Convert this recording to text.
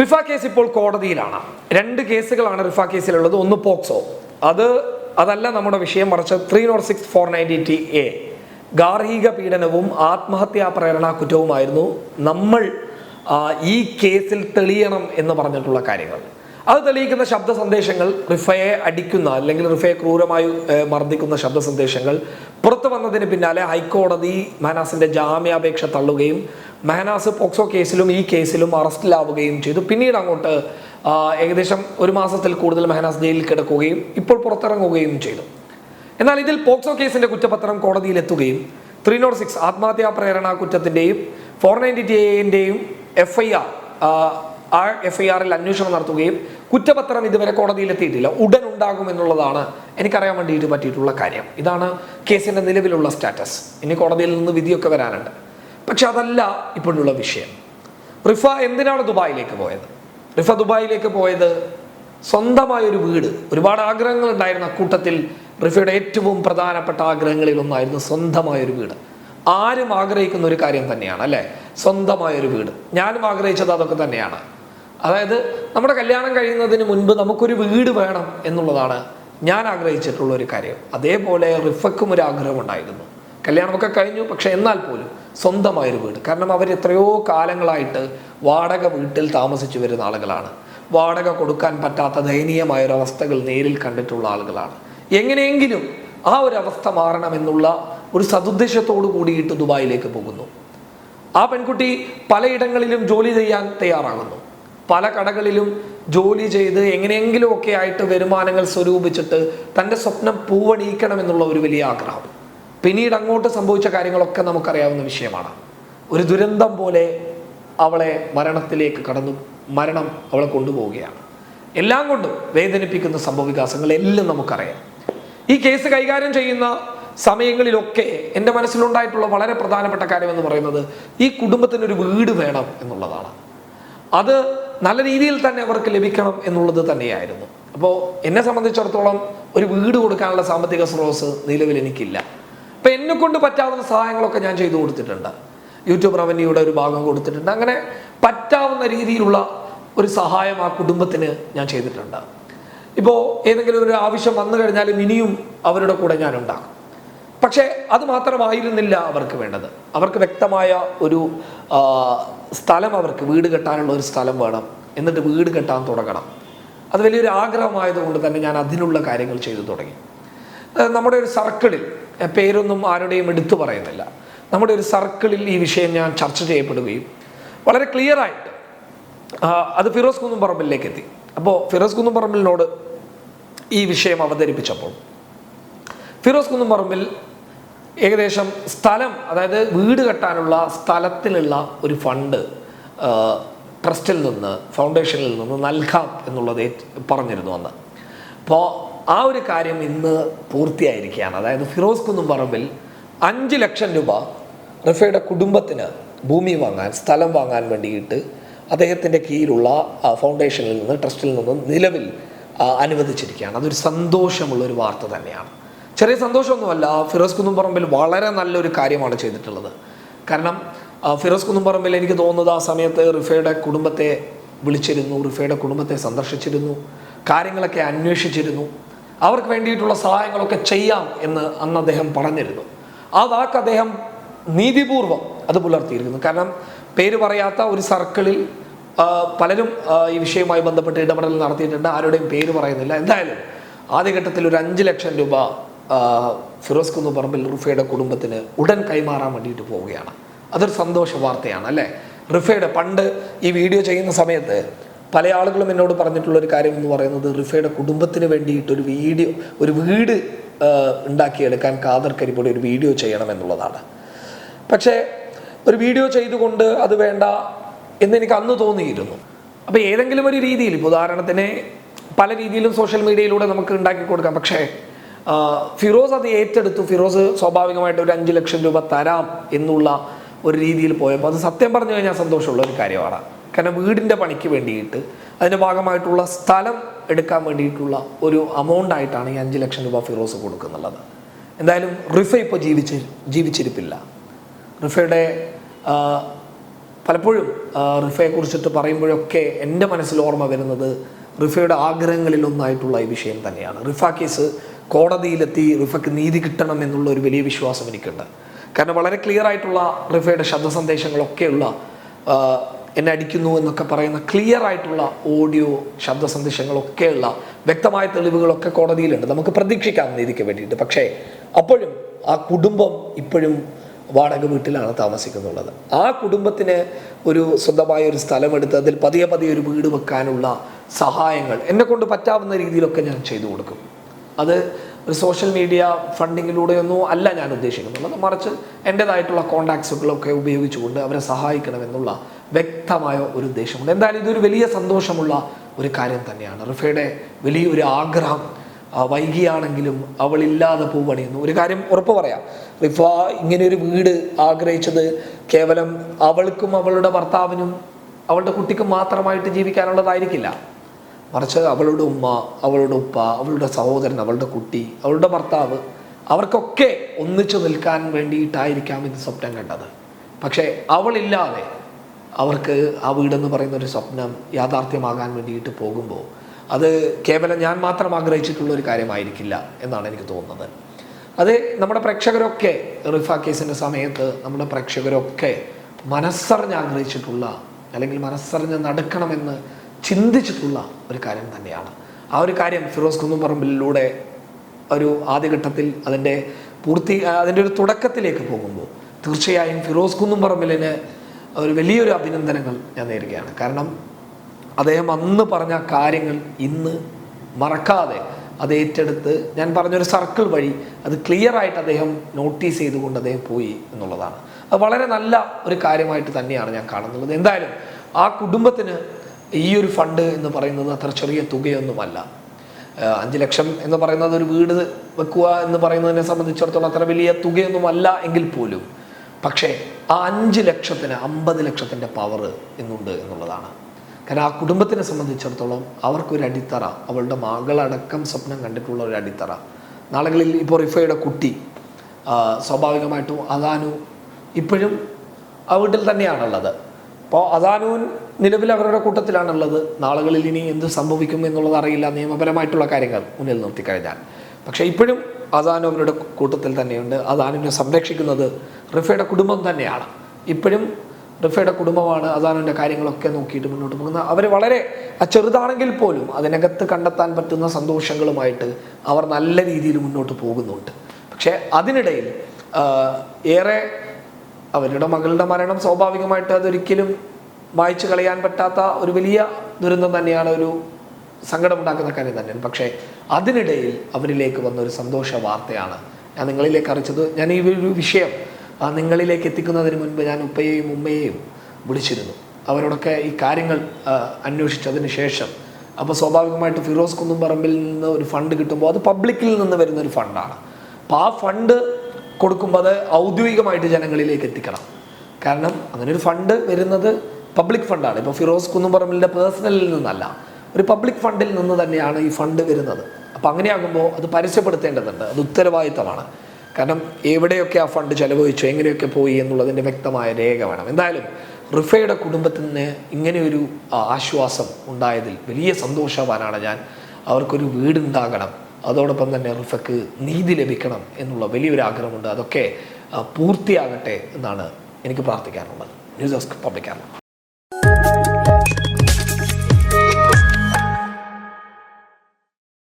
Rifa case ഇപ്പോൾ കോടതിയിലാണ്. രണ്ട് കേസുകളാണ് റിഫ കേസിലുള്ളത്. ഒന്ന് പോക്സോ. അത് അതല്ല നമ്മുടെ വിഷയം മറിച്ച് three nought six four ninety T A ഗാർഹിക പീഡനവും ആത്മഹത്യാ പ്രേരണ കുറ്റവുമായിരുന്നു. നമ്മൾ ഈ കേസിൽ തെളിയണം എന്ന് പറഞ്ഞിട്ടുള്ള കാര്യങ്ങൾ. അത് തെളിയിക്കുന്ന ശബ്ദ സന്ദേശങ്ങൾ റിഫയെ അടിക്കുന്ന അല്ലെങ്കിൽ റിഫയെ ക്രൂരമായി മർദ്ദിക്കുന്ന ശബ്ദ സന്ദേശങ്ങൾ പുറത്തു വന്നതിന് പിന്നാലെ ഹൈക്കോടതി മെഹനാസിന്റെ ജാമ്യാപേക്ഷ തള്ളുകയും മെഹനാസ് പോക്സോ കേസിലും ഈ കേസിലും അറസ്റ്റിലാവുകയും ചെയ്തു. പിന്നീട് അങ്ങോട്ട് ഏകദേശം ഒരു മാസത്തിൽ കൂടുതൽ മെഹനാസ് ജയിലിൽ കിടക്കുകയും ഇപ്പോൾ പുറത്തിറങ്ങുകയും ചെയ്തു. എന്നാൽ ഇതിൽ പോക്സോ കേസിന്റെ കുറ്റപത്രം കോടതിയിൽ എത്തുകയും ത്രീ നോട്ട് സിക്സ് ആത്മഹത്യാ പ്രേരണ കുറ്റത്തിന്റെയും ഫോർ നയന്റി എന്റെയും എഫ് ഐ ആർ ആ എഫ് ഐ ആറിൽ അന്വേഷണം നടത്തുകയും കുറ്റപത്രം ഇതുവരെ കോടതിയിൽ എത്തിയിട്ടില്ല. ഉടൻ ഉണ്ടാകും എന്നുള്ളതാണ് എനിക്കറിയാൻ വേണ്ടിയിട്ട് പറ്റിയിട്ടുള്ള കാര്യം. ഇതാണ് കേസിന്റെ നിലവിലുള്ള സ്റ്റാറ്റസ്. ഇനി കോടതിയിൽ നിന്ന് വിധിയൊക്കെ വരാനുണ്ട്. പക്ഷെ അതല്ല ഇപ്പോഴുള്ള വിഷയം. റിഫ എന്തിനാണ് ദുബായിലേക്ക് പോയത്? റിഫ ദുബായിലേക്ക് പോയത് സ്വന്തമായ ഒരു വീട്. ഒരുപാട് ആഗ്രഹങ്ങൾ ഉണ്ടായിരുന്ന കൂട്ടത്തിൽ റിഫയുടെ ഏറ്റവും പ്രധാനപ്പെട്ട ആഗ്രഹങ്ങളിൽ ഒന്നായിരുന്നു സ്വന്തമായ ഒരു വീട്. ആരും ആഗ്രഹിക്കുന്ന ഒരു കാര്യം തന്നെയാണ് അല്ലേ? സ്വന്തമായ ഒരു വീട്. ഞാനും ആഗ്രഹിച്ചത് അതൊക്കെ തന്നെയാണ്. അതായത് നമ്മുടെ കല്യാണം കഴിയുന്നതിന് മുൻപ് നമുക്കൊരു വീട് വേണം എന്നുള്ളതാണ് ഞാൻ ആഗ്രഹിച്ചിട്ടുള്ള ഒരു കാര്യം. അതേപോലെ റിഫക്കും ഒരു ആഗ്രഹം ഉണ്ടായിരുന്നു. കല്യാണമൊക്കെ കഴിഞ്ഞു പക്ഷെ എന്നാൽ പോലും സ്വന്തമായൊരു വീട്. കാരണം അവർ എത്രയോ കാലങ്ങളായിട്ട് വാടക വീട്ടിൽ താമസിച്ചു വരുന്ന ആളുകളാണ്. വാടക കൊടുക്കാൻ പറ്റാത്ത ദയനീയമായ ഒരു അവസ്ഥകൾ നേരിൽ കണ്ടിട്ടുള്ള ആളുകളാണ്. എങ്ങനെയെങ്കിലും ആ ഒരു അവസ്ഥ മാറണമെന്നുള്ള ഒരു സതുദ്ദേശത്തോടു കൂടിയിട്ട് ദുബായിലേക്ക് പോകുന്നു. ആ പെൺകുട്ടി പലയിടങ്ങളിലും ജോലി ചെയ്യാൻ തയ്യാറാകുന്നു. പല കടകളിലും ജോലി ചെയ്ത് എങ്ങനെയെങ്കിലും ഒക്കെ ആയിട്ട് വരുമാനങ്ങൾ സ്വരൂപിച്ചിട്ട് തന്റെ സ്വപ്നം പൂവണിയിക്കണം എന്നുള്ള ഒരു വലിയ ആഗ്രഹം. പിന്നീട് അങ്ങോട്ട് സംഭവിച്ച കാര്യങ്ങളൊക്കെ നമുക്കറിയാവുന്ന വിഷയമാണ്. ഒരു ദുരന്തം പോലെ അവളെ മരണത്തിലേക്ക് കടന്നു മരണം അവളെ കൊണ്ടുപോവുകയാണ്. എല്ലാം കൊണ്ടും വേദനിപ്പിക്കുന്ന സംഭവവികാസങ്ങൾ എല്ലാം നമുക്കറിയാം. ഈ കേസ് കൈകാര്യം ചെയ്യുന്ന സമയങ്ങളിലൊക്കെ എന്റെ മനസ്സിലുണ്ടായിട്ടുള്ള വളരെ പ്രധാനപ്പെട്ട കാര്യം എന്ന് പറയുന്നത് ഈ കുടുംബത്തിന് ഒരു വീട് വേണം എന്നുള്ളതാണ്. അത് നല്ല രീതിയിൽ തന്നെ അവർക്ക് ലഭിക്കണം എന്നുള്ളത് തന്നെയായിരുന്നു. അപ്പോൾ എന്നെ സംബന്ധിച്ചിടത്തോളം ഒരു വീട് കൊടുക്കാനുള്ള സാമ്പത്തിക സ്രോതസ് നിലവിൽ എനിക്കില്ല. അപ്പം എന്നെ കൊണ്ട് പറ്റാവുന്ന സഹായങ്ങളൊക്കെ ഞാൻ ചെയ്തു കൊടുത്തിട്ടുണ്ട്. യൂട്യൂബ് റവന്യൂയുടെ ഒരു ഭാഗം കൊടുത്തിട്ടുണ്ട്. അങ്ങനെ പറ്റാവുന്ന രീതിയിലുള്ള ഒരു സഹായം ആ കുടുംബത്തിന് ഞാൻ ചെയ്തിട്ടുണ്ട്. ഇപ്പോൾ ഏതെങ്കിലും ഒരു ആവശ്യം വന്നു കഴിഞ്ഞാലും ഇനിയും അവരുടെ കൂടെ ഞാൻ ഉണ്ടാകും. പക്ഷേ അത് മാത്രമായിരുന്നില്ല അവർക്ക് വേണ്ടത്. അവർക്ക് വ്യക്തമായ ഒരു സ്ഥലം അവർക്ക് വീട് കെട്ടാനുള്ള ഒരു സ്ഥലം വേണം. എന്നിട്ട് വീട് കെട്ടാൻ തുടങ്ങണം. അത് വലിയൊരു ആഗ്രഹമായതുകൊണ്ട് തന്നെ ഞാൻ അതിനുള്ള കാര്യങ്ങൾ ചെയ്തു തുടങ്ങി. നമ്മുടെ ഒരു സർക്കിളിൽ പേരൊന്നും ആരുടെയും എടുത്തു പറയുന്നില്ല. നമ്മുടെ ഒരു സർക്കിളിൽ ഈ വിഷയം ഞാൻ ചർച്ച ചെയ്യപ്പെടുകയും വളരെ ക്ലിയർ ആയിട്ട് അത് ഫിറോസ് കുന്നുംപറമ്പിലേക്ക് എത്തി. അപ്പോൾ ഫിറോസ് കുന്നുംപറമ്പിലിനോട് ഈ വിഷയം അവതരിപ്പിച്ചപ്പോൾ ഫിറോസ് കുന്നുംപറമ്പിൽ ഏകദേശം സ്ഥലം അതായത് വീട് കെട്ടാനുള്ള സ്ഥലത്തിനുള്ള ഒരു ഫണ്ട് ട്രസ്റ്റിൽ നിന്ന് ഫൗണ്ടേഷനിൽ നിന്ന് നൽകാം എന്നുള്ളത് പറഞ്ഞിരുന്നു അന്ന്. അപ്പോൾ ആ ഒരു കാര്യം ഇന്ന് പൂർത്തിയായിരിക്കുകയാണ്. അതായത് ഫിറോസ് കുന്നുംപറമ്പിൽ അഞ്ച് ലക്ഷം രൂപ റഫയുടെ കുടുംബത്തിന് ഭൂമി വാങ്ങാൻ സ്ഥലം വാങ്ങാൻ വേണ്ടിയിട്ട് അദ്ദേഹത്തിന്റെ കീഴിലുള്ള ഫൗണ്ടേഷനിൽ നിന്ന് ട്രസ്റ്റിൽ നിന്ന് നിലവിൽ അനുവദിച്ചിരിക്കുകയാണ്. അതൊരു സന്തോഷമുള്ളൊരു വാർത്ത തന്നെയാണ്. ചെറിയ സന്തോഷമൊന്നുമല്ല. ഫിറോസ് കുന്നുംപറമ്പിൽ വളരെ നല്ലൊരു കാര്യമാണ് ചെയ്തിട്ടുള്ളത്. കാരണം ഫിറോസ് കുന്നുംപറമ്പിൽ എനിക്ക് തോന്നുന്നത് ആ സമയത്ത് റിഫയുടെ കുടുംബത്തെ വിളിച്ചിരുന്നു റിഫയുടെ കുടുംബത്തെ സന്ദർശിച്ചിരുന്നു കാര്യങ്ങളൊക്കെ അന്വേഷിച്ചിരുന്നു. അവർക്ക് വേണ്ടിയിട്ടുള്ള സഹായങ്ങളൊക്കെ ചെയ്യാം എന്ന് അന്ന് അദ്ദേഹം പറഞ്ഞിരുന്നു. ആ വാക്ക് അദ്ദേഹം നീതിപൂർവം അത് പുലർത്തിയിരിക്കുന്നു. കാരണം പേര് പറയാത്ത ഒരു സർക്കിളിൽ പലരും ഈ വിഷയവുമായി ബന്ധപ്പെട്ട് ഇടപെടൽ നടത്തിയിട്ടുണ്ട്. ആരുടെയും പേര് പറയുന്നില്ല. എന്തായാലും ആദ്യഘട്ടത്തിൽ ഒരു അഞ്ച് ലക്ഷം രൂപ ആ, കുന്നു പറമ്പിൽ റുഫയുടെ കുടുംബത്തിന് ഉടൻ കൈമാറാൻ വേണ്ടിയിട്ട് പോവുകയാണ്. അതൊരു സന്തോഷ വാർത്തയാണ് അല്ലേ? റിഫയുടെ പണ്ട് ഈ വീഡിയോ ചെയ്യുന്ന സമയത്ത് പല ആളുകളും എന്നോട് പറഞ്ഞിട്ടുള്ള ഒരു കാര്യം എന്ന് പറയുന്നത് റിഫയുടെ കുടുംബത്തിന് വേണ്ടിയിട്ട് ഒരു വീഡിയോ ഒരു വീട് ഉണ്ടാക്കിയെടുക്കാൻ കാദർ കരിപ്പൊടി ഒരു വീഡിയോ ചെയ്യണം എന്നുള്ളതാണ്. പക്ഷേ ഒരു വീഡിയോ ചെയ്തുകൊണ്ട് അത് വേണ്ട എന്നെനിക്ക് അന്ന് തോന്നിയിരുന്നു. അപ്പോൾ ഏതെങ്കിലും ഒരു രീതിയിൽ ഉദാഹരണത്തിന് പല രീതിയിലും സോഷ്യൽ മീഡിയയിലൂടെ നമുക്ക് ഉണ്ടാക്കി കൊടുക്കാം. പക്ഷേ ഫിറോസ് അത് ഏറ്റെടുത്തു. ഫിറോസ് സ്വാഭാവികമായിട്ട് ഒരു അഞ്ച് ലക്ഷം രൂപ തരാം എന്നുള്ള ഒരു രീതിയിൽ പോയപ്പോൾ അത് സത്യം പറഞ്ഞു കഴിഞ്ഞാൽ സന്തോഷമുള്ള ഒരു കാര്യമാണ്. കാരണം വീടിന്റെ പണിക്ക് വേണ്ടിയിട്ട് അതിന്റെ ഭാഗമായിട്ടുള്ള സ്ഥലം എടുക്കാൻ വേണ്ടിയിട്ടുള്ള ഒരു എമൗണ്ട് ആയിട്ടാണ് ഈ അഞ്ച് ലക്ഷം രൂപ ഫിറോസ് കൊടുക്കുന്നുള്ളത്. എന്തായാലും റിഫ ഇപ്പോൾ ജീവിച്ച് ജീവിച്ചിരിപ്പില്ല. റിഫയുടെ പലപ്പോഴും റിഫയെ കുറിച്ചിട്ട് പറയുമ്പോഴൊക്കെ എന്റെ മനസ്സിൽ ഓർമ്മ വരുന്നത് റിഫയുടെ ആഗ്രഹങ്ങളിൽ ഒന്നായിട്ടുള്ള ഈ വിഷയം തന്നെയാണ്. റിഫ കേസ് കോടതിയിലെത്തി റിഫക്ക് നീതി കിട്ടണം എന്നുള്ള ഒരു വലിയ വിശ്വാസം എനിക്കുണ്ട്. കാരണം വളരെ ക്ലിയർ ആയിട്ടുള്ള റിഫയുടെ ശബ്ദ സന്ദേശങ്ങളൊക്കെയുള്ള എന്നെ അടിക്കുന്നു എന്നൊക്കെ പറയുന്ന ക്ലിയർ ആയിട്ടുള്ള ഓഡിയോ ശബ്ദ സന്ദേശങ്ങളൊക്കെയുള്ള വ്യക്തമായ തെളിവുകളൊക്കെ കോടതിയിലുണ്ട്. നമുക്ക് പ്രതീക്ഷിക്കാം നീതിക്ക് വേണ്ടിയിട്ട്. പക്ഷേ അപ്പോഴും ആ കുടുംബം ഇപ്പോഴും വാടക വീട്ടിലാണ് താമസിക്കുന്നുള്ളത്. ആ കുടുംബത്തിന് ഒരു സ്വന്തമായ ഒരു സ്ഥലമെടുത്ത് അതിൽ പതിയെ പതിയെ ഒരു വീട് വെക്കാനുള്ള സഹായങ്ങൾ എന്നെ കൊണ്ട് പറ്റാവുന്ന രീതിയിലൊക്കെ ഞാൻ ചെയ്തു കൊടുക്കും. അത് ഒരു സോഷ്യൽ മീഡിയ ഫണ്ടിങ്ങിലൂടെയൊന്നും അല്ല ഞാൻ ഉദ്ദേശിക്കുന്നുള്ളത്. മറിച്ച് എന്റെതായിട്ടുള്ള കോണ്ടാക്ട്സുകളൊക്കെ ഉപയോഗിച്ചുകൊണ്ട് അവരെ സഹായിക്കണമെന്നുള്ള വ്യക്തമായ ഒരു ഉദ്ദേശമുണ്ട്. എന്തായാലും ഇതൊരു വലിയ സന്തോഷമുള്ള ഒരു കാര്യം തന്നെയാണ്. റിഫയുടെ വലിയൊരു ആഗ്രഹം വൈകിയാണെങ്കിലും അവളില്ലാതെ പൂവണിയുന്നു ഒരു കാര്യം ഉറപ്പ് പറയാം. റിഫ ഇങ്ങനെ ഒരു വീട് ആഗ്രഹിച്ചത് കേവലം അവൾക്കും അവളുടെ ഭർത്താവിനും അവളുടെ കുട്ടിക്കും മാത്രമായിട്ട് ജീവിക്കാനുള്ളതായിരിക്കില്ല. മറിച്ച് അവളുടെ ഉമ്മ അവളുടെ ഉപ്പ അവളുടെ സഹോദരൻ അവളുടെ കുട്ടി അവളുടെ ഭർത്താവ് അവർക്കൊക്കെ ഒന്നിച്ചു നിൽക്കാൻ വേണ്ടിയിട്ടായിരിക്കാം ഇത് സ്വപ്നം കണ്ടത്. പക്ഷേ അവളില്ലാതെ അവർക്ക് ആ വീടെന്ന് പറയുന്ന ഒരു സ്വപ്നം യാഥാർത്ഥ്യമാകാൻ വേണ്ടിയിട്ട് പോകുമ്പോൾ അത് കേവലം ഞാൻ മാത്രം ആഗ്രഹിച്ചിട്ടുള്ള ഒരു കാര്യമായിരിക്കില്ല എന്നാണ് എനിക്ക് തോന്നുന്നത്. അത് നമ്മുടെ പ്രേക്ഷകരൊക്കെ റിഫ കേസിന്റെ സമയത്ത് നമ്മുടെ പ്രേക്ഷകരൊക്കെ മനസ്സറിഞ്ഞ് ആഗ്രഹിച്ചിട്ടുള്ള അല്ലെങ്കിൽ മനസ്സറിഞ്ഞ് നടക്കണമെന്ന് ചിന്തിച്ചിട്ടുള്ള ഒരു കാര്യം തന്നെയാണ്. ആ ഒരു കാര്യം ഫിറോസ് കുന്നുംപറമ്പിലൂടെ ഒരു ആദ്യഘട്ടത്തിൽ അതിന്റെ പൂർത്തി അതിന്റെ ഒരു തുടക്കത്തിലേക്ക് പോകുമ്പോൾ തീർച്ചയായും ഫിറോസ് കുന്നുംപറമ്പിലിന് ഒരു വലിയൊരു അഭിനന്ദനങ്ങൾ ഞാൻ നേരുകയാണ്. കാരണം അദ്ദേഹം അന്ന് പറഞ്ഞ കാര്യങ്ങൾ ഇന്ന് മറക്കാതെ അത് ഏറ്റെടുത്ത് ഞാൻ പറഞ്ഞൊരു സർക്കിൾ വഴി അത് ക്ലിയർ ആയിട്ട് അദ്ദേഹം നോട്ടീസ് ചെയ്തുകൊണ്ട് അദ്ദേഹം പോയി എന്നുള്ളതാണ്. അത് വളരെ നല്ല ഒരു കാര്യമായിട്ട് തന്നെയാണ് ഞാൻ കാണുന്നത്. എന്തായാലും ആ കുടുംബത്തിന് ഈ ഒരു ഫണ്ട് എന്ന് പറയുന്നത് അത്ര ചെറിയ തുകയൊന്നുമല്ല. അഞ്ച് ലക്ഷം എന്ന് പറയുന്നത് ഒരു വീട് വെക്കുക എന്ന് പറയുന്നതിനെ സംബന്ധിച്ചിടത്തോളം അത്ര വലിയ തുകയൊന്നുമല്ല എങ്കിൽ പോലും. പക്ഷേ ആ അഞ്ച് ലക്ഷത്തിന് അമ്പത് ലക്ഷത്തിന്റെ പവർ ഇന്നുണ്ട് എന്നുള്ളതാണ്. കാരണം ആ കുടുംബത്തിനെ സംബന്ധിച്ചിടത്തോളം അവർക്കൊരു അടിത്തറ അവളുടെ മകളടക്കം സ്വപ്നം കണ്ടിട്ടുള്ള ഒരു അടിത്തറ. നാളുകളിൽ ഇപ്പോൾ റിഫയുടെ കുട്ടി സ്വാഭാവികമായിട്ടും അദാനു ഇപ്പോഴും ആ വീട്ടിൽ തന്നെയാണുള്ളത്. അപ്പോൾ അദാനുവിൻ നിലവിൽ അവരുടെ കൂട്ടത്തിലാണുള്ളത്. നാളുകളിൽ ഇനി എന്ത് സംഭവിക്കും എന്നുള്ളത് അറിയില്ല. നിയമപരമായിട്ടുള്ള കാര്യങ്ങൾ മുന്നിൽ നിർത്തിക്കഴിഞ്ഞാൽ. പക്ഷേ ഇപ്പോഴും അദാനു അവരുടെ കൂട്ടത്തിൽ തന്നെയുണ്ട്. അദാനുവിനെ സംരക്ഷിക്കുന്നത് റിഫയുടെ കുടുംബം തന്നെയാണ്. ഇപ്പോഴും റിഫയുടെ കുടുംബമാണ് അദാനുവിന്റെ കാര്യങ്ങളൊക്കെ നോക്കിയിട്ട് മുന്നോട്ട് പോകുന്നത്. അവർ വളരെ ചെറുതാണെങ്കിൽ പോലും അതിനകത്ത് കണ്ടെത്താൻ പറ്റുന്ന സന്തോഷങ്ങളുമായിട്ട് അവർ നല്ല രീതിയിൽ മുന്നോട്ട് പോകുന്നുണ്ട്. പക്ഷേ അതിനിടയിൽ ഏറെ അവരുടെ മകളുടെ മരണം സ്വാഭാവികമായിട്ട് അതൊരിക്കലും മായ്ച്ചു കളയാൻ പറ്റാത്ത ഒരു വലിയ ദുരന്തം തന്നെയാണ് ഒരു സങ്കടമുണ്ടാക്കുന്ന കാര്യം തന്നെയാണ്. പക്ഷേ അതിനിടയിൽ അവരിലേക്ക് വന്ന ഒരു സന്തോഷ വാർത്തയാണ് ഞാൻ നിങ്ങളിലേക്ക് അറിയിച്ചത്. ഞാൻ ഈ ഒരു വിഷയം നിങ്ങളിലേക്ക് എത്തിക്കുന്നതിന് മുൻപ് ഞാൻ ഉപ്പയെയും ഉമ്മയെയും വിളിച്ചിരുന്നു. അവരോടൊക്കെ ഈ കാര്യങ്ങൾ അന്വേഷിച്ചതിന് ശേഷം. അപ്പോൾ സ്വാഭാവികമായിട്ട് ഫിറോസ് കുന്നുംപറമ്പിൽ നിന്ന് ഒരു ഫണ്ട് കിട്ടുമ്പോൾ അത് പബ്ലിക്കിൽ നിന്ന് വരുന്ന ഒരു ഫണ്ടാണ്. അപ്പോൾ ആ ഫണ്ട് കൊടുക്കുമ്പോൾ അത് ഔദ്യോഗികമായിട്ട് ജനങ്ങളിലേക്ക് എത്തിക്കണം. കാരണം അങ്ങനെ ഒരു ഫണ്ട് വരുന്നത് പബ്ലിക് ഫണ്ടാണ് ഇപ്പോൾ ഫിറോസ് കുന്നുംപറമ്പിലിന്റെ പേഴ്സണലിൽ നിന്നല്ല. ഒരു പബ്ലിക് ഫണ്ടിൽ നിന്ന് തന്നെയാണ് ഈ ഫണ്ട് വരുന്നത്. അപ്പോൾ അങ്ങനെയാകുമ്പോൾ അത് പരസ്യപ്പെടുത്തേണ്ടതുണ്ട്. അത് ഉത്തരവാദിത്തമാണ്. കാരണം എവിടെയൊക്കെ ആ ഫണ്ട് ചെലവഴിച്ചു എങ്ങനെയൊക്കെ പോയി എന്നുള്ളതിന്റെ വ്യക്തമായ രേഖ വേണം. എന്തായാലും റിഫയുടെ കുടുംബത്തിന് ഇങ്ങനെയൊരു ആശ്വാസം ഉണ്ടായതിൽ വലിയ സന്തോഷവാനാണ് ഞാൻ. അവർക്കൊരു വീടുണ്ടാകണം. അതോടൊപ്പം തന്നെ റിഫയ്ക്ക് നീതി ലഭിക്കണം എന്നുള്ള വലിയൊരു ആഗ്രഹമുണ്ട്. അതൊക്കെ പൂർത്തിയാകട്ടെ എന്നാണ് എനിക്ക് പ്രാർത്ഥിക്കാനുള്ളത്. News desk public